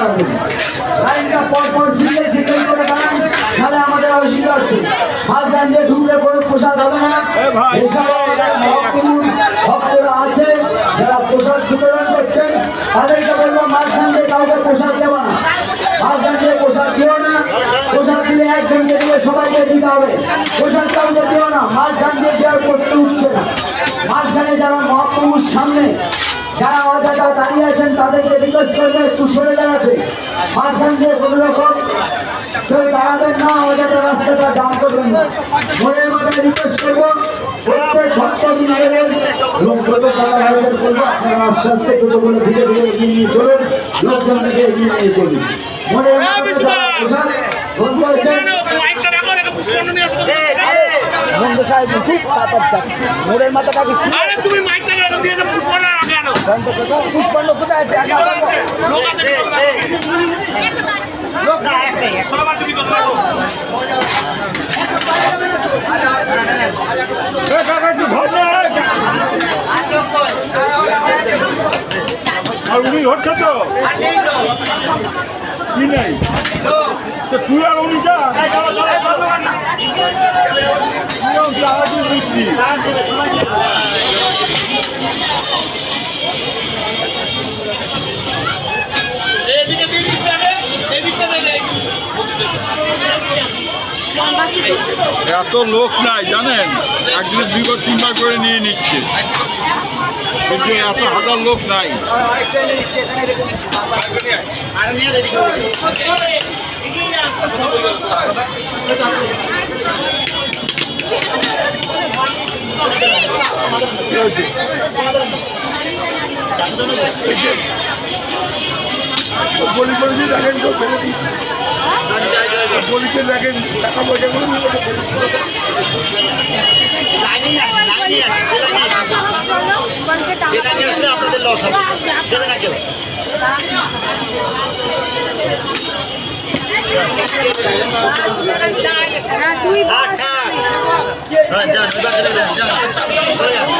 দাঁড়াবেন লাইনটা পর পর ফিরে সিগন্যাল করে দাঁড়ান তাহলে আমাদের অসুবিধা হচ্ছে। মাঝখান দিয়ে ঢুকলে কোনো প্রসাদ হবে না। এছাড়াও ভক্তরা আছে যারা প্রসাদ বিতরণ করছেন তাদেরকে বলব মাঝখান দিয়ে কাউকে প্রসাদ দেবো না। মাঝখান দিয়ে প্রসাদ দিও না। প্রসাদ দিলে একজনকে দিলে সবাইকে দিতে হবে। প্রসাদ কাউকে দিও না। মাঝখান দিয়ে দেওয়ার করতে উঠছে না। মাঝখানে যারা মহাপ্রভুর সামনে যারা অযথা দাঁড়িয়ে আছেন তাদেরকে রিকোয়েস্ট করবে সরে দাঁড়াতে মাঝখান দিয়ে কোনো রকম কেউ দাঁড়াবেন না অযথা রাস্তাটা জাম করবেন। না মনের মধ্যে রিকোয়েস্ট করব প্রত্যেক ভক্ত বিন্দুদের লোকগত কলাকারদের করব আপনারা আস্তে আস্তে ছোটো ধীরে ধীরে এগিয়ে নিয়ে চলুন লোকজন এগিয়ে নিয়ে চলুন। মনের মধ্যে যারা প্রসাদ গ্রহণ করেছেন, বন্ধু সাহেব খুব তাপাত যাচ্ছে মোড়ের মাথাটাকে আরে তুমি মাইকটা নিয়ে তুমি এসে পুষ্পাটা রাখে আনো। পুষ্পান্ন কোথায়? আছে? লোক আছে ভিতরে সব আছে ভিতরে রাখো আর উনি হচ্ছে তো। কি নেই? তো তুই আর উনি যা। তুই হচ্ছে এত লোক নাই জানেন? একদিন দুইবার তিনবার করে নিয়ে নিচ্ছে। কিন্তু এত হাজার লোক নাই। আরে বলি দেখেন তো ফেলে দিই বলিতে দেখেন টাকা পয়সা করে নিয়ে আছে লাইনে আছে এটা নিয়ে আসলে আপনাদের লস হবে দেবে না কেউ থাক থাক হ্যাঁ যান এবার চলে যান যান চলে যান